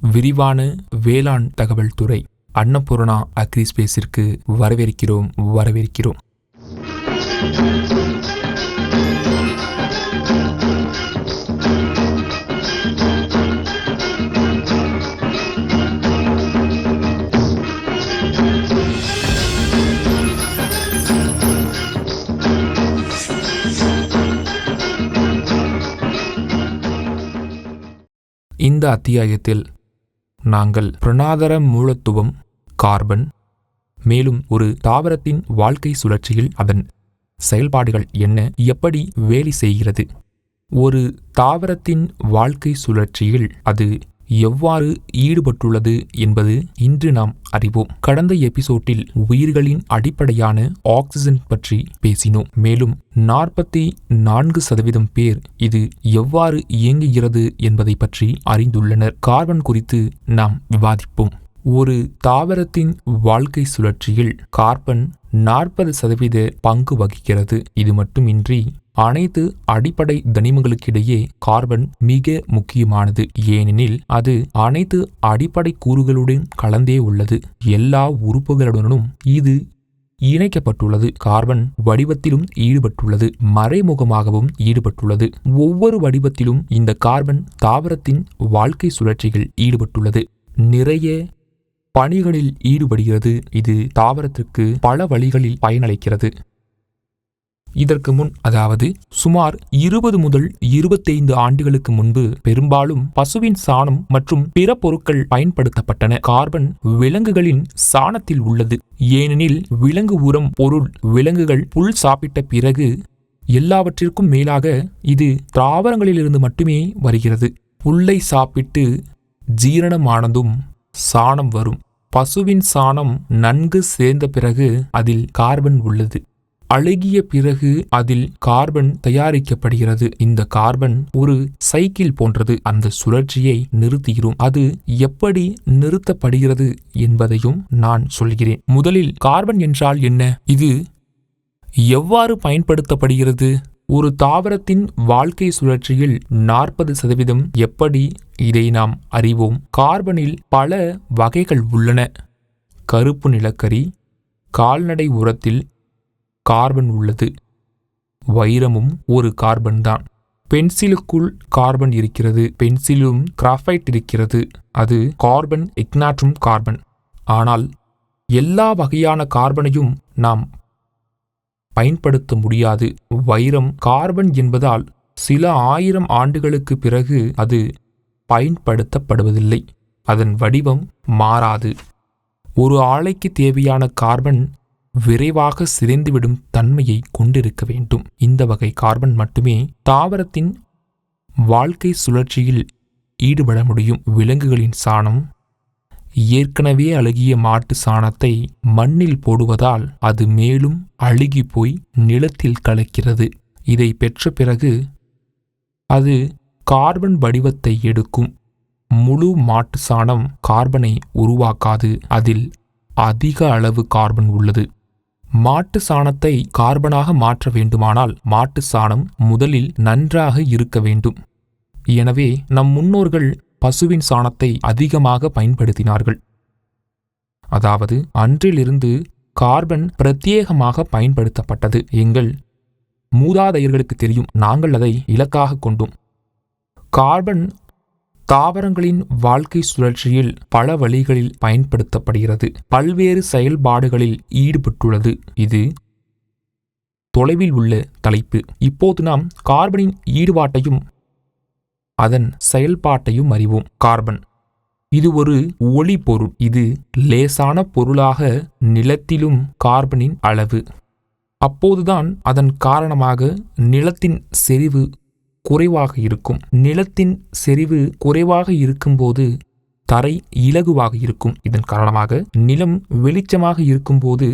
விரிவான வேளாண் தகவல் துறை அன்னபூர்ணா அக்ரி ஸ்பேஸிற்கு வரவேற்கிறோம் வரவேற்கிறோம். இந்த அத்தியாயத்தில் நாங்கள் பிரணாதர மூலத்துவம் கார்பன் மேலும் ஒரு தாவரத்தின் வாழ்க்கை சுழற்சியில் அதன் செயல்பாடுகள் என்ன எப்படி வேலை செய்கிறது. ஒரு தாவரத்தின் வாழ்க்கை சுழற்சியில் அது எவ்வாறு ஈடுபட்டுள்ளது என்பது இன்று நாம் அறிவோம். கடந்த எபிசோட்டில் உயிர்களின் அடிப்படையான ஆக்சிஜன் பற்றி பேசினோம். மேலும் நாற்பத்தி நான்கு சதவீதம் பேர் இது எவ்வாறு இயங்குகிறது என்பதை பற்றி அறிந்துள்ளனர். கார்பன் குறித்து நாம் விவாதிப்போம். ஒரு தாவரத்தின் வாழ்க்கை சுழற்சியில் கார்பன் நாற்பது சதவீத பங்கு வகிக்கிறது. இது மட்டுமின்றி அனைத்து அடிப்படை தனிமங்களுக்கிடையே கார்பன் மிக முக்கியமானது. ஏனெனில் அது அனைத்து அடிப்படை கூறுகளுடன் கலந்தே உள்ளது. எல்லா உறுப்புகளுடனும் இது இணைக்கப்பட்டுள்ளது. கார்பன் வடிவத்திலும் ஈடுபட்டுள்ளது. மறைமுகமாகவும் ஈடுபட்டுள்ளது. ஒவ்வொரு வடிவத்திலும் இந்த கார்பன் தாவரத்தின் வாழ்க்கை சுழற்சிகள் ஈடுபட்டுள்ளது. நிறைய பணிகளில் ஈடுபடுகிறது. இது தாவரத்திற்கு பல வழிகளில் பயனளிக்கிறது. இதற்கு முன் அதாவது சுமார் இருபது முதல் இருபத்தைந்து ஆண்டுகளுக்கு முன்பு பெரும்பாலும் பசுவின் சாணம் மற்றும் பிற பொருட்கள் பயன்படுத்தப்பட்டன. கார்பன் விலங்குகளின் சாணத்தில் உள்ளது. ஏனெனில் விலங்கு உரம் பொருள் விலங்குகள் புல் சாப்பிட்ட பிறகு எல்லாவற்றிற்கும் மேலாக இது தாவரங்களிலிருந்து மட்டுமே வருகிறது. புல்லை சாப்பிட்டு ஜீரணமானதும் சாணம் வரும். பசுவின் சாணம் நன்கு சேர்ந்த பிறகு அதில் கார்பன் உள்ளது. அழுகிய பிறகு அதில் கார்பன் தயாரிக்கப்படுகிறது. இந்த கார்பன் ஒரு சைக்கிள் போன்றது. அந்த சுழற்சியை நிறுத்துகிறோம் அது எப்படி நிறுத்தப்படுகிறது என்பதையும் நான் சொல்கிறேன். முதலில் கார்பன் என்றால் என்ன? இது எவ்வாறு பயன்படுத்தப்படுகிறது? ஒரு தாவரத்தின் வாழ்க்கை சுழற்சியில் நாற்பது சதவீதம் எப்படி இதை நாம் அறிவோம். கார்பனில் பல வகைகள் உள்ளன. கருப்பு நிலக்கரி கால்நடை உரத்தில் கார்பன் உள்ளது. வைரமும் ஒரு கார்பன் தான். பென்சிலுக்குள் கார்பன் இருக்கிறது. பென்சிலும் கிராஃபைட் இருக்கிறது. அது கார்பன் எக்னாற்றும் கார்பன். ஆனால் எல்லா வகையான கார்பனையும் நாம் பயன்படுத்த முடியாது. வைரம் கார்பன் என்பதால் சில ஆயிரம் ஆண்டுகளுக்கு பிறகு அது பயன்படுத்தப்படுவதில்லை. அதன் வடிவம் மாறாது. ஒரு ஆலைக்கு தேவையான கார்பன் விரைவாக சிதைந்துவிடும் தன்மையை கொண்டிருக்க வேண்டும். இந்த வகை கார்பன் மட்டுமே தாவரத்தின் வாழ்க்கை சுழற்சியில் ஈடுபட முடியும். விலங்குகளின் சாணம் ஏற்கனவே அழுகிய மாட்டு சாணத்தை மண்ணில் போடுவதால் அது மேலும் அழுகி போய் நிலத்தில் கலக்கிறது. இதை பெற்ற பிறகு அது கார்பன் வடிவத்தை எடுக்கும். முழு மாட்டு சாணம் கார்பனை உருவாக்காது. அதில் அதிக அளவு கார்பன் உள்ளது. மாட்டு சாணத்தை கார்பனாக மாற்ற வேண்டுமானால் மாட்டு சாணம் முதலில் நன்றாக இருக்க வேண்டும். எனவே நம் முன்னோர்கள் பசுவின் சாணத்தை அதிகமாக பயன்படுத்தினார்கள். அதாவது அன்றிலிருந்து கார்பன் பிரத்யேகமாக பயன்படுத்தப்பட்டது. எங்கள் மூதாதையர்களுக்கு தெரியும் நாங்கள் அதை இலக்காக கொண்டோம். கார்பன் தாவரங்களின் வாழ்க்கை சுழற்சியில் பல வழிகளில் பயன்படுத்தப்படுகிறது. பல்வேறு செயல்பாடுகளில் ஈடுபட்டுள்ளது. இது தொலைவில் உள்ள தலைப்பு. இப்போது நாம் கார்பனின் ஈடுபாட்டையும் அதன் செயல்பாட்டையும் அறிவோம். கார்பன். இது ஒரு ஒளி பொருள். இது லேசான பொருளாக நிலத்திலும் கார்பனின் அளவு. அப்போதுதான் அதன் காரணமாக நிலத்தின் செறிவு குறைவாக இருக்கும். நிலத்தின் செறிவு குறைவாக இருக்கும்போது தரை இலகுவாக இருக்கும். இதன் காரணமாக நிலம் வெளிச்சமாக இருக்கும்போது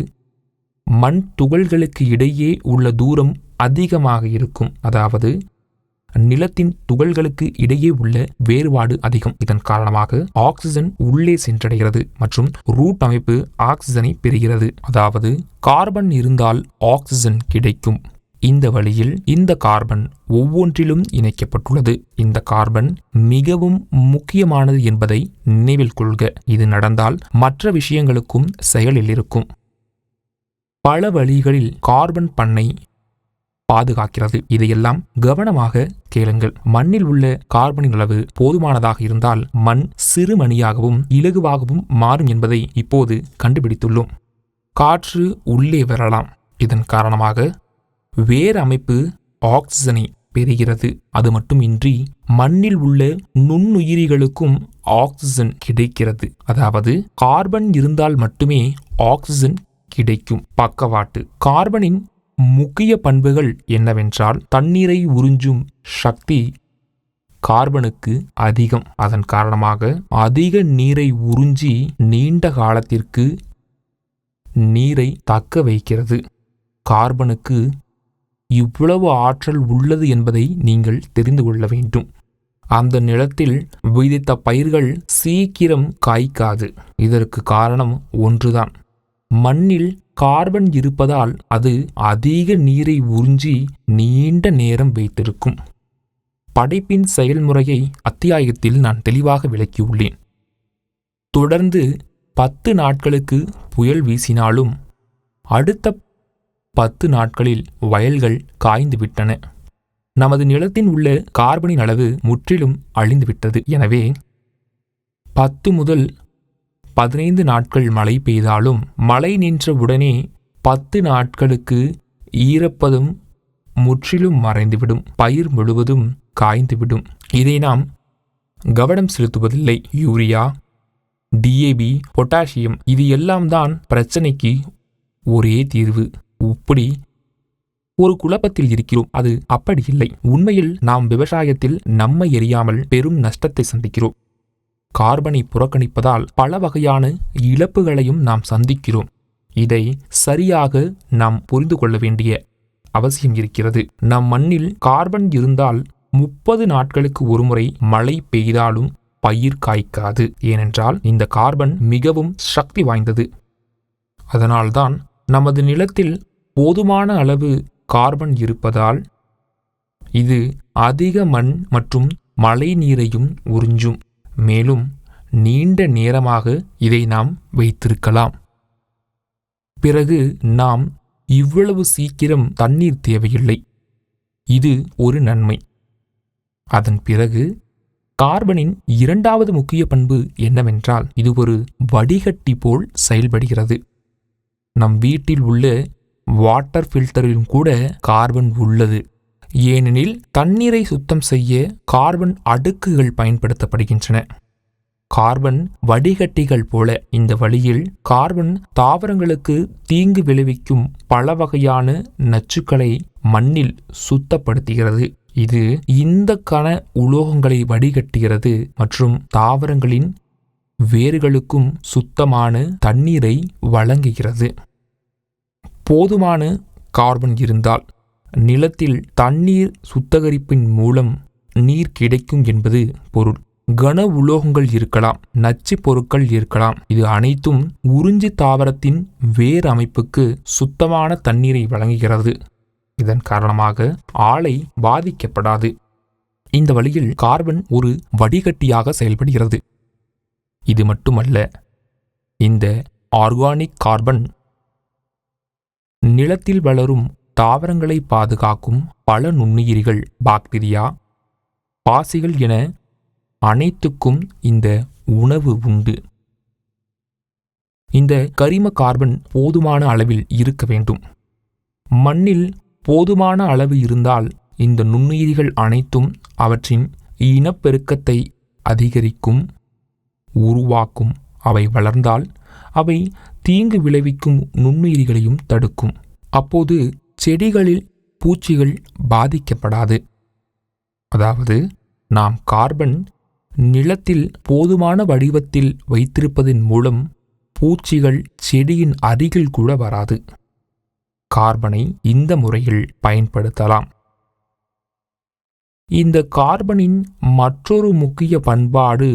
மண் துகள்களுக்கு இடையே உள்ள தூரம் அதிகமாக இருக்கும். அதாவது நிலத்தின் துகள்களுக்கு இடையே உள்ள வேறுபாடு அதிகம். இதன் காரணமாக ஆக்சிஜன் உள்ளே சென்றடைகிறது மற்றும் ரூட் அமைப்பு ஆக்சிஜனை பெறுகிறது. அதாவது கார்பன் இருந்தால் ஆக்சிஜன் கிடைக்கும். இந்த வழியில் இந்த கார்பன் ஒவ்வொன்றிலும் இணைக்கப்பட்டுள்ளது. இந்த கார்பன் மிகவும் முக்கியமானது என்பதை நினைவில் கொள்க. இது நடந்தால் மற்ற விஷயங்களுக்கும் செயலில் இருக்கும். பல வழிகளில் கார்பன் பண்ணை பாதுகாக்கிறது. இதையெல்லாம் கவனமாக கேளுங்கள். மண்ணில் உள்ள கார்பனின் அளவு போதுமானதாக இருந்தால் மண் சிறுமணியாகவும் இலகுவாகவும் மாறும் என்பதை இப்போது கண்டுபிடித்துள்ளோம். காற்று உள்ளே வரலாம். இதன் காரணமாக வேர் அமைப்பு ஆக்சிஜனை பெறுகிறது. அது மட்டுமின்றி மண்ணில் உள்ள நுண்ணுயிரிகளுக்கும் ஆக்சிஜன் கிடைக்கிறது. அதாவது கார்பன் இருந்தால் மட்டுமே ஆக்சிஜன் கிடைக்கும். பக்கவாட்டு கார்பனின் முக்கிய பண்புகள் என்னவென்றால் தண்ணீரை உறிஞ்சும் சக்தி கார்பனுக்கு அதிகம். அதன் காரணமாக அதிக நீரை உறிஞ்சி நீண்ட காலத்திற்கு நீரை தக்க வைக்கிறது. கார்பனுக்கு இவ்வளவு ஆற்றல் உள்ளது என்பதை நீங்கள் தெரிந்து கொள்ள வேண்டும். அந்த நிலத்தில் விதித்த பயிர்கள் சீக்கிரம் காய்க்காது. இதற்கு காரணம் ஒன்றுதான். மண்ணில் கார்பன் இருப்பதால் அது அதிக நீரை உறிஞ்சி நீண்ட நேரம் வைத்திருக்கும். படைப்பின் செயல்முறையை அத்தியாயத்தில் நான் தெளிவாக விளக்கியுள்ளேன். தொடர்ந்து பத்து நாட்களுக்கு புயல் வீசினாலும் அடுத்த பத்து நாட்களில் வயல்கள் காய்ந்துவிட்டன. நமது நிலத்தின் உள்ள கார்பனின் அளவு முற்றிலும் அழிந்துவிட்டது. எனவே பத்து முதல் பதினைந்து நாட்கள் மழை பெய்தாலும் மழை நின்ற உடனே பத்து நாட்களுக்கு ஈரப்பதும் முற்றிலும் மறைந்துவிடும். பயிர் முழுவதும் காய்ந்துவிடும். இதை நாம் கவனம் செலுத்துவதில்லை. யூரியா டிஏபி பொட்டாசியம் இது எல்லாம் தான் பிரச்சனைக்கு ஒரே தீர்வு. இப்படி ஒரு குழப்பத்தில் இருக்கிறோம். அது அப்படி இல்லை. உண்மையில் நாம் விவசாயத்தில் நம்மை எரியாமல் பெரும் நஷ்டத்தை சந்திக்கிறோம். கார்பனை புறக்கணிப்பதால் பல வகையான இழப்புகளையும் நாம் சந்திக்கிறோம். இதை சரியாக நாம் புரிந்து கொள்ள வேண்டிய அவசியம் இருக்கிறது. நம் மண்ணில் கார்பன் இருந்தால் முப்பது நாட்களுக்கு ஒருமுறை மழை பெய்தாலும் பயிர் காய்க்காது. ஏனென்றால் இந்த கார்பன் மிகவும் சக்தி வாய்ந்தது. அதனால்தான் நமது நிலத்தில் போதுமான அளவு கார்பன் இருப்பதால் இது அதிக மண் மற்றும் மழை நீரையும் உறிஞ்சும். மேலும் நீண்ட நேரமாக இதை நாம் வைத்திருக்கலாம். பிறகு நாம் இவ்வளவு சீக்கிரம் தண்ணீர் தேவையில்லை. இது ஒரு நன்மை. அதன் பிறகு கார்பனின் இரண்டாவது முக்கிய பண்பு என்னவென்றால் இது ஒரு வடிகட்டி போல் செயல்படுகிறது. நம் வீட்டில் உள்ள வாட்டர் ஃபில்டரிலும் கூட கார்பன் உள்ளது. ஏனெனில் தண்ணீரை சுத்தம் செய்ய கார்பன் அடுக்குகள் பயன்படுத்தப்படுகின்றன. கார்பன் வடிகட்டிகள் போல இந்த வழியில் கார்பன் தாவரங்களுக்கு தீங்கு விளைவிக்கும் பல வகையான நச்சுக்களை மண்ணில் சுத்தப்படுத்துகிறது. இது இந்த கன உலோகங்களை வடிகட்டுகிறது மற்றும் தாவரங்களின் வேர்களுக்கும் சுத்தமான தண்ணீரை வழங்குகிறது. போதுமான கார்பன் இருந்தால் நிலத்தில் தண்ணீர் சுத்தகரிப்பின் மூலம் நீர் கிடைக்கும் என்பது பொருள். கன உலோகங்கள் இருக்கலாம் நச்சு பொருட்கள் இருக்கலாம். இது அனைத்தும் உறிஞ்சி தாவரத்தின் வேர் அமைப்புக்கு சுத்தமான தண்ணீரை வழங்குகிறது. இதன் காரணமாக ஆலை பாதிக்கப்படாது. இந்த வழியில் கார்பன் ஒரு வடிகட்டியாக செயல்படுகிறது. இது மட்டுமல்ல இந்த ஆர்கானிக் கார்பன் நிலத்தில் வளரும் தாவரங்களை பாதுகாக்கும் பல நுண்ணுயிரிகள் பாக்டீரியா பாசிகள் என அனைத்துக்கும் இந்த உணவு உண்டு. இந்த கரிம கார்பன் போதுமான அளவில் இருக்க வேண்டும். மண்ணில் போதுமான அளவு இருந்தால் இந்த நுண்ணுயிரிகள் அனைத்தும் அவற்றின் இனப்பெருக்கத்தை அதிகரிக்கும் உருவாக்கும். அவை வளர்ந்தால் அவை தீங்கு விளைவிக்கும் நுண்ணுயிரிகளையும் தடுக்கும். அப்போது செடிகளில் பூச்சிகள் பாதிக்கப்படாது. அதாவது நாம் கார்பன் நிலத்தில் போதுமான வடிவத்தில் வைத்திருப்பதன் மூலம் பூச்சிகள் செடியின் அருகில் கூட வராது. கார்பனை இந்த முறையில் பயன்படுத்தலாம். இந்த கார்பனின் மற்றொரு முக்கிய பண்பாடு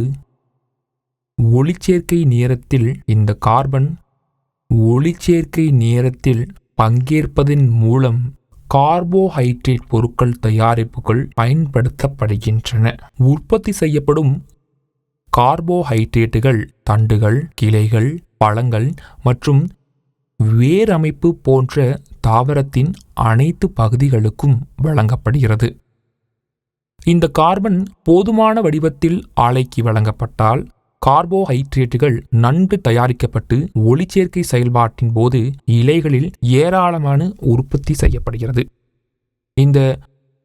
ஒளிச்சேர்க்கை நேரத்தில் இந்த கார்பன் ஒளிச்சேர்க்கை நேரத்தில் பங்கேற்பதன் மூலம் கார்போஹைட்ரேட் பொருட்கள் தயாரிப்புகள் பயன்படுத்தப்படுகின்றன. உற்பத்தி செய்யப்படும் கார்போஹைட்ரேட்டுகள் தண்டுகள் கிளைகள் பழங்கள் மற்றும் வேரமைப்பு போன்ற தாவரத்தின் அனைத்து பகுதிகளுக்கும் வழங்கப்படுகிறது. இந்த கார்பன் போதுமான வடிவத்தில் ஆலைக்கு வழங்கப்பட்டால் கார்போஹைட்ரேட்டுகள் நன்கு தயாரிக்கப்பட்டு ஒளிச்சேர்க்கை செயல்பாட்டின் போது இலைகளில் ஏராளமான உற்பத்தி செய்யப்படுகிறது. இந்த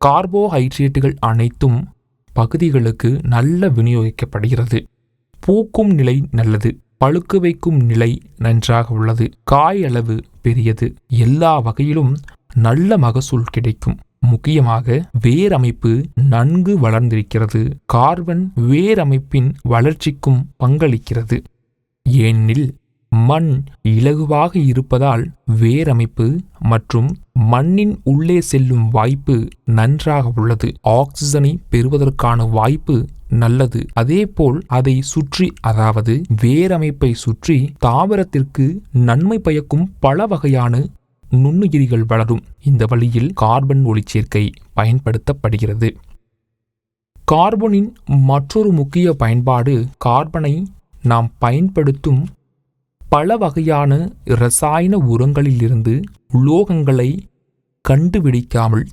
கார்போஹைட்ரேட்டுகள் அனைத்தும் பகுதிகளுக்கு நல்ல விநியோகிக்கப்படுகிறது. பூக்கும் நிலை நல்லது பழுக்கு வைக்கும் நிலை நன்றாக உள்ளது காய் அளவு பெரியது எல்லா வகையிலும் நல்ல மகசூல் கிடைக்கும். முக்கியமாக வேரமைப்பு நன்கு வளர்ந்திருக்கிறது. கார்பன் வேரமைப்பின் வளர்ச்சிக்கும் பங்களிக்கிறது. ஏனெனில் மண் இலகுவாக இருப்பதால் வேரமைப்பு மற்றும் மண்ணின் உள்ளே செல்லும் வாய்ப்பு நன்றாக உள்ளது. ஆக்சிஜனை பெறுவதற்கான வாய்ப்பு நல்லது. அதேபோல் அதை சுற்றி அதாவது வேரமைப்பை சுற்றி தாவரத்திற்கு நன்மை பயக்கும் பல வகையான நுண்ணுயிரிகள் வளரும். இந்த வழியில் கார்பன் ஒளிச்சேர்க்கை பயன்படுத்தப்படுகிறது. கார்பனின் மற்றொரு முக்கிய பயன்பாடு கார்பனை நாம் பயன்படுத்தும் பல வகையான இரசாயன உரங்களிலிருந்து உலோகங்களை கண்டுபிடிக்காமல்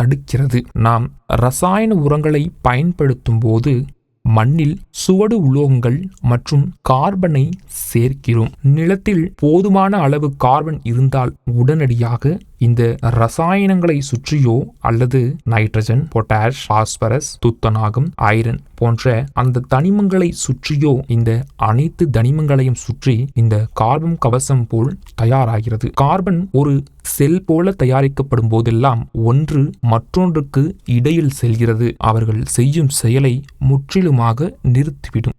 தடுக்கிறது. நாம் ரசாயன உரங்களை பயன்படுத்தும் போது மண்ணில் சுவடு உலோகங்கள் மற்றும் கார்பனை சேர்க்கிறோம். நிலத்தில் போதுமான அளவு கார்பன் இருந்தால் உடனடியாக இந்த ரசாயனங்களை சுற்றியோ அல்லது நைட்ரஜன் பொட்டாஷ் பாஸ்பரஸ் துத்தநாகம் ஐரன் போன்ற அந்த தனிமங்களை சுற்றியோ இந்த அனைத்து தனிமங்களையும் சுற்றி இந்த கார்பன் கவசம் போல் தயாராகிறது. கார்பன் ஒரு செல் போல தயாரிக்கப்படும் போதெல்லாம் ஒன்று மற்றொன்றுக்கு இடையில் செல்கிறது. அவர்கள் செய்யும் செயலை முற்றிலுமாக நிறுத்திவிடும்.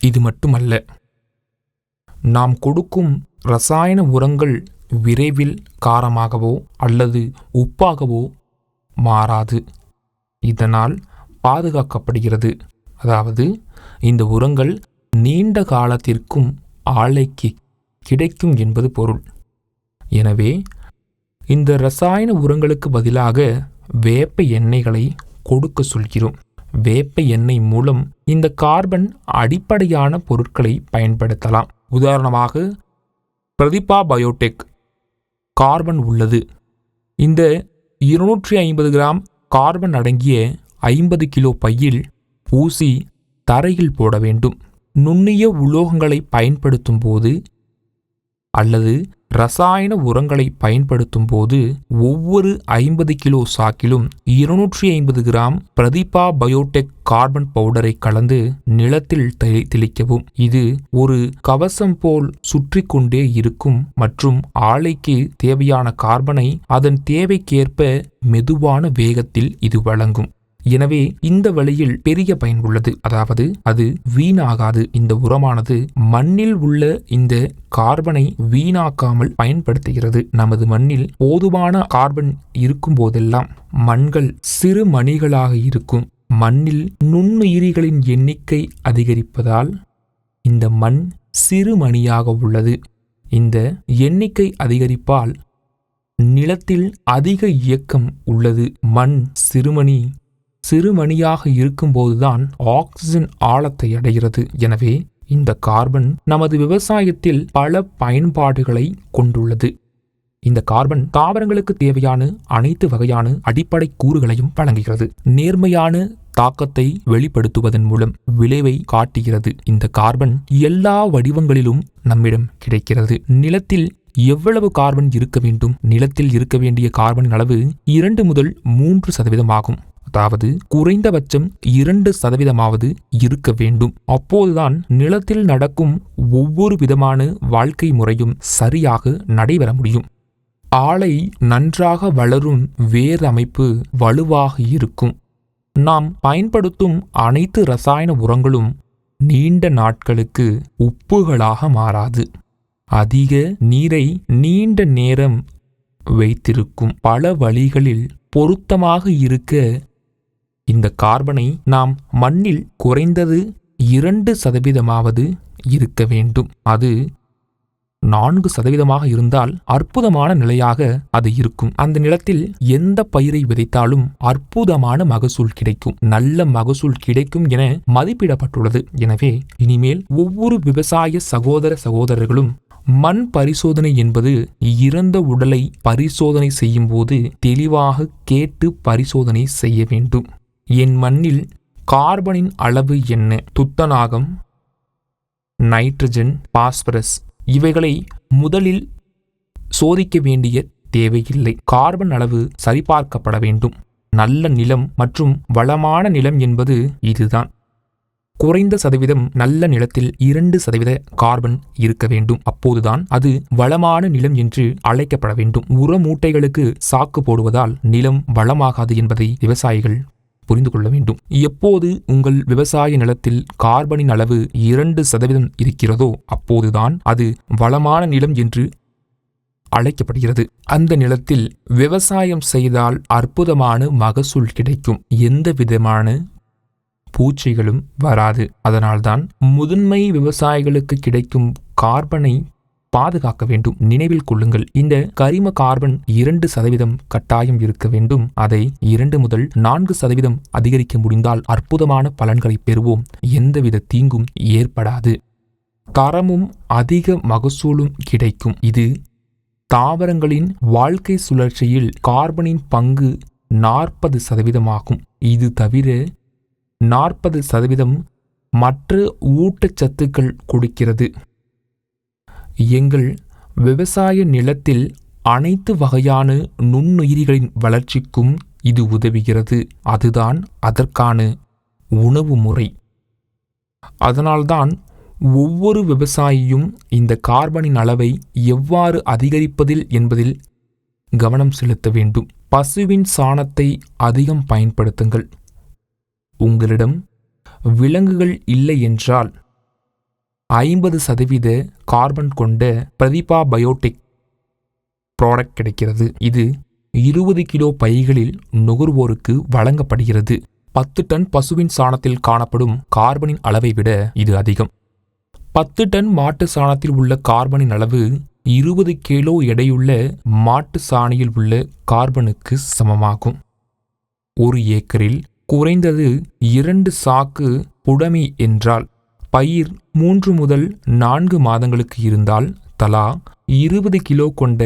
இது மட்டுமல்ல நாம் கொடுக்கும் ரசாயன உரங்கள் விரைவில் காரமாகவோ அல்லது உப்பாகவோ மாறாது. இதனால் பாதுகாக்கப்படுகிறது. அதாவது இந்த உரங்கள் நீண்ட காலத்திற்கும் ஆலைக்கு கிடைக்கும் என்பது பொருள். எனவே இந்த ரசாயன உரங்களுக்கு பதிலாக வேப்ப எண்ணெய்களை கொடுக்க சொல்கிறோம். வேப்ப எண்ணெய் மூலம் இந்த கார்பன் அடிப்படையான பொருட்களை பயன்படுத்தலாம். உதாரணமாக பிரதிபா பயோடெக் கார்பன் உள்ளது. இந்த இருநூற்றி ஐம்பது கிராம் கார்பன் அடங்கிய ஐம்பது கிலோ பையில் பூசி தரையில் போட வேண்டும். நுண்ணிய உலோகங்களை பயன்படுத்தும் போது அல்லது ரசாயன உரங்களை பயன்படுத்தும் போது ஒவ்வொரு ஐம்பது கிலோ சாக்கிலும் இருநூற்றி ஐம்பது கிராம் பிரதிபா பயோடெக் கார்பன் பவுடரை கலந்து நிலத்தில் தெளிக்கவும். இது ஒரு கவசம் போல் சுற்றி கொண்டே இருக்கும் மற்றும் ஆலைக்கு தேவையான கார்பனை அதன் தேவைக்கேற்ப மெதுவான வேகத்தில் இது வழங்கும். எனவே இந்த வழியில் பெரிய பயன் உள்ளது. அதாவது அது வீணாகாது. இந்த உரமானது மண்ணில் உள்ள இந்த கார்பனை வீணாக்காமல் பயன்படுத்துகிறது. நமது மண்ணில் போதுமான கார்பன் இருக்கும் போதெல்லாம் மண்கள் சிறு மணிகளாக இருக்கும். மண்ணில் நுண்ணுயிரிகளின் எண்ணிக்கை அதிகரிப்பதால் இந்த மண் சிறுமணியாக உள்ளது. இந்த எண்ணிக்கை அதிகரிப்பால் நிலத்தில் அதிக இயக்கம் உள்ளது. மண் சிறுமணி சிறுமணியாக இருக்கும்போதுதான் ஆக்சிஜன் ஆழத்தை அடைகிறது. எனவே இந்த கார்பன் நமது விவசாயத்தில் பல பயன்பாடுகளை கொண்டுள்ளது. இந்த கார்பன் தாவரங்களுக்கு தேவையான அனைத்து வகையான அடிப்படை கூறுகளையும் வழங்குகிறது. நேர்மையான தாக்கத்தை வெளிப்படுத்துவதன் மூலம் விளைவை காட்டுகிறது. இந்த கார்பன் எல்லா வடிவங்களிலும் நம்மிடம் கிடைக்கிறது. நிலத்தில் எவ்வளவு கார்பன் இருக்க வேண்டும்? நிலத்தில் இருக்க வேண்டிய கார்பனின் அளவு இரண்டு முதல் மூன்று சதவீதம் ஆகும் அதாவது குறைந்தபட்சம் இரண்டு சதவீதமாவது இருக்க வேண்டும். அப்போதுதான் நிலத்தில் நடக்கும் ஒவ்வொரு விதமான வாழ்க்கை முறையும் சரியாக நடைபெற முடியும். ஆலை நன்றாக வளரும் வேர் அமைப்பு வலுவாக இருக்கும். நாம் பயன்படுத்தும் அனைத்து ரசாயன உரங்களும் நீண்ட நாட்களுக்கு உப்புகளாக மாறாது. அதிக நீரை நீண்ட நேரம் வைத்திருக்கும் பல வழிகளில் பொருத்தமாக இருக்க இந்த கார்பனை நாம் மண்ணில் குறைந்தது இரண்டு சதவீதமாவது இருக்க வேண்டும். அது நான்கு சதவீதமாக இருந்தால் அற்புதமான நிலையாக அது இருக்கும். அந்த நிலத்தில் எந்த பயிரை விதைத்தாலும் அற்புதமான மகசூல் கிடைக்கும். நல்ல மகசூல் கிடைக்கும் என மதிப்பிடப்பட்டுள்ளது. எனவே இனிமேல் ஒவ்வொரு விவசாய சகோதர சகோதரர்களும் மண் பரிசோதனை என்பது இறந்த உடலை பரிசோதனை செய்யும் போது தெளிவாக கேட்டு பரிசோதனை செய்ய வேண்டும். என் மண்ணில் கார்பனின் அளவு என்ன? துத்தநாகம் நைட்ரஜன் பாஸ்பரஸ் இவைகளை முதலில் சோதிக்க வேண்டிய தேவையில்லை. கார்பன் அளவு சரிபார்க்கப்பட வேண்டும். நல்ல நிலம் மற்றும் வளமான நிலம் என்பது இதுதான். குறைந்த சதவீதம் நல்ல நிலத்தில் இரண்டு சதவீத கார்பன் இருக்க வேண்டும். அப்போதுதான் அது வளமான நிலம் என்று அழைக்கப்பட வேண்டும். உர மூட்டைகளுக்கு சாக்கு போடுவதால் நிலம் வளமாகாது என்பதை விவசாயிகள் புரிந்து கொள்ள வேண்டும். எப்போது உங்கள் விவசாய நிலத்தில் கார்பனின் அளவு இரண்டு சதவீதம் இருக்கிறதோ அப்போதுதான் அது வளமான நிலம் என்று அழைக்கப்படுகிறது. அந்த நிலத்தில் விவசாயம் செய்தால் அற்புதமான மகசூல் கிடைக்கும். எந்த விதமான பூச்சிகளும் வராது. அதனால்தான் முதன்மை விவசாயிகளுக்கு கிடைக்கும் கார்பனை பாதுகாக்க வேண்டும். நினைவில் கொள்ளுங்கள். இந்த கரிம கார்பன் இரண்டு சதவீதம் கட்டாயம் இருக்க வேண்டும். அதை இரண்டு முதல் நான்கு சதவீதம் அதிகரிக்க முடிந்தால் அற்புதமான பலன்களை பெறுவோம். எந்தவித தீங்கும் ஏற்படாது. தரமும் அதிக மகசூலும் கிடைக்கும். இது தாவரங்களின் வாழ்க்கை சுழற்சியில் கார்பனின் பங்கு நாற்பது சதவீதமாகும். இது தவிர நாற்பது சதவீதம் மற்ற ஊட்டச்சத்துக்கள் கொடுக்கிறது. எங்கள் விவசாய நிலத்தில் அனைத்து வகையான நுண்ணுயிரிகளின் வளர்ச்சிக்கும் இது உதவுகிறது. அதுதான் அதற்கான உணவு முறை. அதனால்தான் ஒவ்வொரு விவசாயியும் இந்த கார்பனின் அளவை எவ்வாறு அதிகரிப்பதில் என்பதில் கவனம் செலுத்த வேண்டும். பசுவின் சாணத்தை அதிகம் பயன்படுத்துங்கள். உங்களிடம் விலங்குகள் இல்லை என்றால் ஐம்பது சதவீத கார்பன் கொண்ட பிரதிபா பயோடெக் ப்ராடக்ட் கிடைக்கிறது. இது இருபது கிலோ பைகளில் நுகர்வோருக்கு வழங்கப்படுகிறது. பத்து டன் பசுவின் சாணத்தில் காணப்படும் கார்பனின் அளவை விட இது அதிகம். பத்து டன் மாட்டு சாணத்தில் உள்ள கார்பனின் அளவு இருபது கிலோ எடையுள்ள மாட்டு சாணியில் உள்ள கார்பனுக்கு சமமாகும். ஒரு ஏக்கரில் குறைந்தது இரண்டு சாக்கு புடமி என்றால் பயிர் மூன்று முதல் நான்கு மாதங்களுக்கு இருந்தால் தலா இருபது கிலோ கொண்ட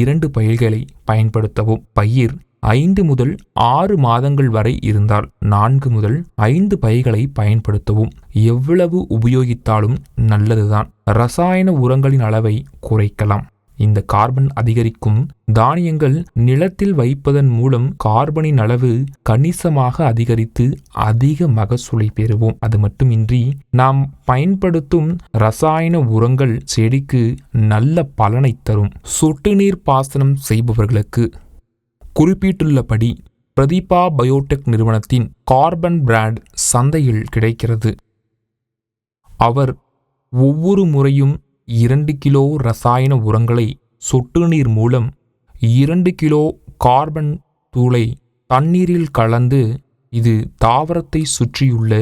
இரண்டு பயிர்களை பயன்படுத்தவும். பயிர் ஐந்து முதல் ஆறு மாதங்கள் வரை இருந்தால் நான்கு முதல் ஐந்து பைகளை பயன்படுத்தவும். எவ்வளவு உபயோகித்தாலும் நல்லதுதான். ரசாயன உரங்களின் அளவை குறைக்கலாம். இந்த கார்பன் அதிகரிக்கும் தானியங்கள் நிலத்தில் வைப்பதன் மூலம் கார்பனின் அளவு கணிசமாக அதிகரித்து அதிக மகசூலை பெறுவோம். அது மட்டுமின்றி நாம் பயன்படுத்தும் ரசாயன உரங்கள் செடிக்கு நல்ல பலனை தரும். சொட்டு நீர் பாசனம் செய்பவர்களுக்கு குறிப்பிட்டுள்ளபடி பிரதீபா பயோடெக் நிறுவனத்தின் கார்பன் பிராண்ட் சந்தையில் கிடைக்கிறது. அவர் ஒவ்வொரு முறையும் இரண்டு கிலோ ரசாயன உரங்களை சொட்டு நீர் மூலம் இரண்டு கிலோ கார்பன் தூளை தண்ணீரில் கலந்து இது தாவரத்தை சுற்றியுள்ள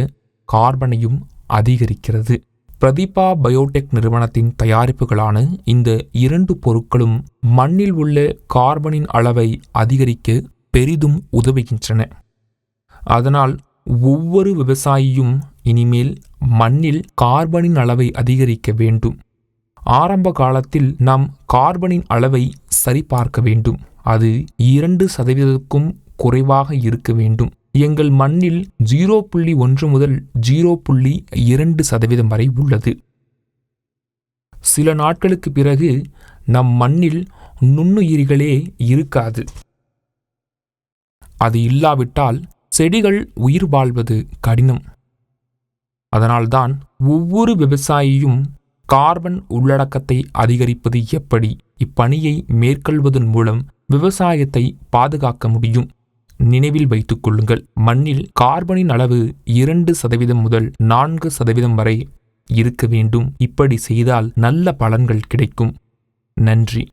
கார்பனையும் அதிகரிக்கிறது. பிரதீபா பயோடெக் நிறுவனத்தின் தயாரிப்புகளான இந்த இரண்டு பொருட்களும் மண்ணில் உள்ள கார்பனின் அளவை அதிகரிக்க பெரிதும் உதவுகின்றன. அதனால் ஒவ்வொரு விவசாயியும் இனிமேல் மண்ணில் கார்பனின் அளவை அதிகரிக்க வேண்டும். ஆரம்ப காலத்தில் நாம் கார்பனின் அளவை சரிபார்க்க வேண்டும். அது இரண்டு சதவீதத்துக்கும் குறைவாக இருக்க வேண்டும். எங்கள் மண்ணில் ஜீரோ புள்ளி ஒன்று முதல் ஜீரோ புள்ளி இரண்டு சதவீதம் வரை உள்ளது. சில நாட்களுக்கு பிறகு நம் மண்ணில் நுண்ணுயிரிகளே இருக்காது. அது இல்லாவிட்டால் செடிகள் உயிர் வாழ்வது கடினம். அதனால்தான் ஒவ்வொரு விவசாயியும் கார்பன் உள்ளடக்கத்தை அதிகரிப்பது எப்படி? இப்பணியை மேற்கொள்வதன் மூலம் விவசாயத்தை பாதுகாக்க முடியும். நினைவில் வைத்துக் கொள்ளுங்கள். மண்ணில் கார்பனின் அளவு இரண்டு சதவீதம் முதல் நான்கு சதவீதம் வரை இருக்க வேண்டும். இப்படி செய்தால் நல்ல பலன்கள் கிடைக்கும். நன்றி.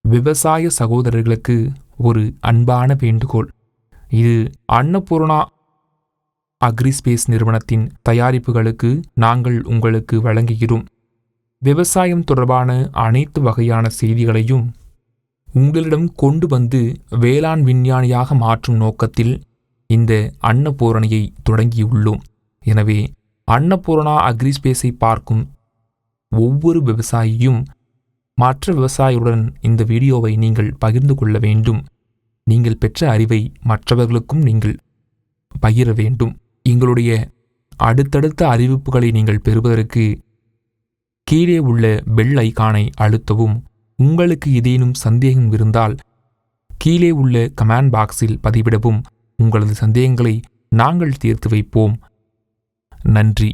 விவசாய சகோதரர்களுக்கு ஒரு அன்பான வேண்டுகோள். இது அன்னபூர்ணா அக்ரிஸ்பேஸ் நிறுவனத்தின் தயாரிப்புகளுக்கு நாங்கள் உங்களுக்கு வழங்குகிறோம். விவசாயம் தொடர்பான அனைத்து வகையான செய்திகளையும் உங்களிடம் கொண்டு வந்து வேளாண் விஞ்ஞானியாக மாற்றும் நோக்கத்தில் இந்த அன்னபூரணியை தொடங்கியுள்ளோம். எனவே அன்னபூரணா அக்ரிஸ்பேஸை பார்க்கும் ஒவ்வொரு விவசாயியும் மற்ற விவசாயியுடன் இந்த வீடியோவை நீங்கள் பகிர்ந்து கொள்ள வேண்டும். நீங்கள் பெற்ற அறிவை மற்றவர்களுக்கும் நீங்கள் பகிர வேண்டும். எங்களுடைய அடுத்தடுத்த அறிவிப்புகளை நீங்கள் பெறுவதற்கு கீழே உள்ள பெல் ஐக்கானை அழுத்தவும். உங்களுக்கு ஏதேனும் சந்தேகம் இருந்தால் கீழே உள்ள கமெண்ட் பாக்ஸில் பதிவிடவும். உங்களது சந்தேகங்களை நாங்கள் தீர்த்து வைப்போம். நன்றி.